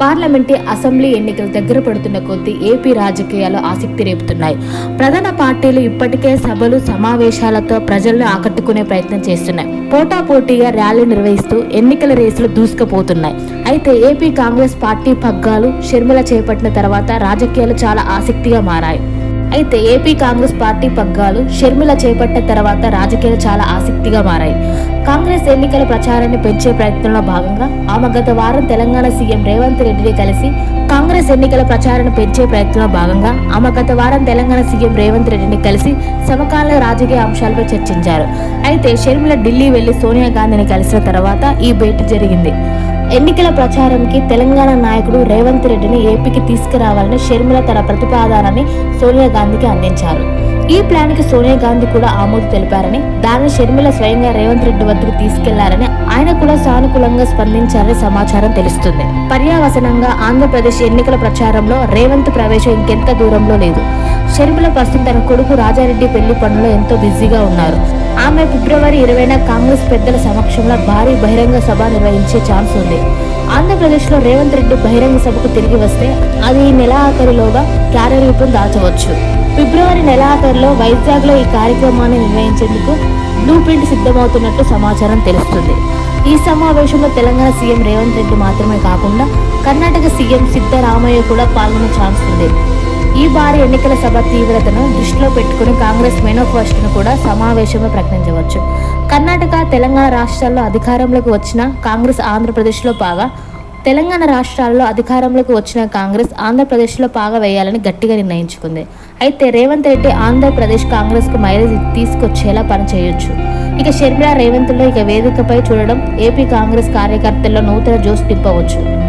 Parliament assembly ఎన్నికలు దగ్గర పడుతున్న కొద్దీ ఏపీ రాజకీయాలు ఆసక్తి రేపుతున్నాయి. ప్రధాన పార్టీలు ఇప్పటికే సభలు సమావేశాలతో ప్రజలను ఆకట్టుకునే ప్రయత్నం చేస్తున్నాయి. పోటాపోటీగా ర్యాలీ నిర్వహిస్తూ ఎన్నికల రేసులు దూసుకుపోతున్నాయి. అయితే ఏపీ కాంగ్రెస్ పార్టీ పగ్గాలు షర్మిల చేపట్టిన తర్వాత రాజకీయాలు చాలా ఆసక్తిగా మారాయి. అయితే ఏపీ కాంగ్రెస్ పార్టీ పగ్గాలు షర్మిల చేపట్టిన తర్వాత రాజకీయాలు చాలా ఆసక్తిగా మారాయి. కాంగ్రెస్ ఎన్నికల ప్రచారాన్ని పెంచే ప్రయత్నంలో భాగంగా ఆమె గత వారం తెలంగాణ సీఎం రేవంత్ రెడ్డిని కలిసి కాంగ్రెస్ ఎన్నికల ప్రచారాన్ని పెంచే ప్రయత్నంలో భాగంగా ఆమె గత వారం తెలంగాణ సీఎం రేవంత్ రెడ్డిని కలిసి సమకాలీన రాజకీయ అంశాలపై చర్చించారు. అయితే షర్మిల ఢిల్లీ వెళ్ళి సోనియా గాంధీని కలిసిన తర్వాత ఈ భేటీ జరిగింది. ఎన్నికల ప్రచారంకి తెలంగాణ నాయకుడు రేవంత్ రెడ్డిని ఏపీకి తీసుకురావాలని షర్మిల తన ప్రతిపాదనని సోనియా గాంధీకి అందించారు. ఈ ప్లాన్కి సోనియా గాంధీ కూడా ఆమోదం తెలిపారని దాన్ని షర్మిల స్వయంగా రేవంత్ రెడ్డి వద్దకు తీసుకెళ్ళారని ఆయన కూడా సానుకూలంగా స్పందించారని సమాచారం తెలుస్తుంది. పర్యావసనంగా ఆంధ్రప్రదేశ్ ఎన్నికల ప్రచారంలో రేవంత్ ప్రవేశం ఇంకెంత దూరంలో లేదు. షర్మిల ప్రస్తుతం తన కొడుకు రాజారెడ్డి పెళ్ళి పనుల్లో ఎంతో బిజీగా ఉన్నారు. ఆమె ఫిబ్రవరి ఇరవైన కాంగ్రెస్ పెద్దల సమక్షంలో భారీ బహిరంగ సభ నిర్వహించే ఛాన్స్ ఉంది. ఆంధ్రప్రదేశ్లో రేవంత్ రెడ్డి బహిరంగ సభకు తిరిగి వస్తే అది ఈ నెల ఆఖరిలోగా కార్యరూపం దాచవచ్చు. ఫిబ్రవరి నెల ఆఖరిలో వైజాగ్లో ఈ కార్యక్రమాన్ని నిర్వహించేందుకు బ్లూ ప్రింట్ సిద్ధమవుతున్నట్లు సమాచారం తెలుస్తుంది. ఈ సమావేశంలో తెలంగాణ సీఎం రేవంత్ రెడ్డి మాత్రమే కాకుండా కర్ణాటక సీఎం సిద్ధరామయ్య కూడా పాల్గొనే ఛాన్స్ ఉంది. ఈ భారీ ఎన్నికల సభ తీవ్రతను దృష్టిలో పెట్టుకుని కాంగ్రెస్ మేనోఫాస్ట్ను కూడా సమావేశంలో ప్రకటించవచ్చు. కర్ణాటక తెలంగాణ రాష్ట్రాల్లో అధికారంలోకి వచ్చిన కాంగ్రెస్ ఆంధ్రప్రదేశ్లో బాగా తెలంగాణ రాష్ట్రాల్లో అధికారంలోకి వచ్చిన కాంగ్రెస్ ఆంధ్రప్రదేశ్లో పాగా వేయాలని గట్టిగా నిర్ణయించుకుంది. అయితే రేవంత్ రెడ్డి ఆంధ్రప్రదేశ్ కాంగ్రెస్కు మైలేజ్ తీసుకొచ్చేలా పనిచేయొచ్చు ఇక షర్మిల రేవంత్లో ఇక వేదికపై చూడడం ఏపీ కాంగ్రెస్ కార్యకర్తల్లో నూతన జోష్ నింపవచ్చు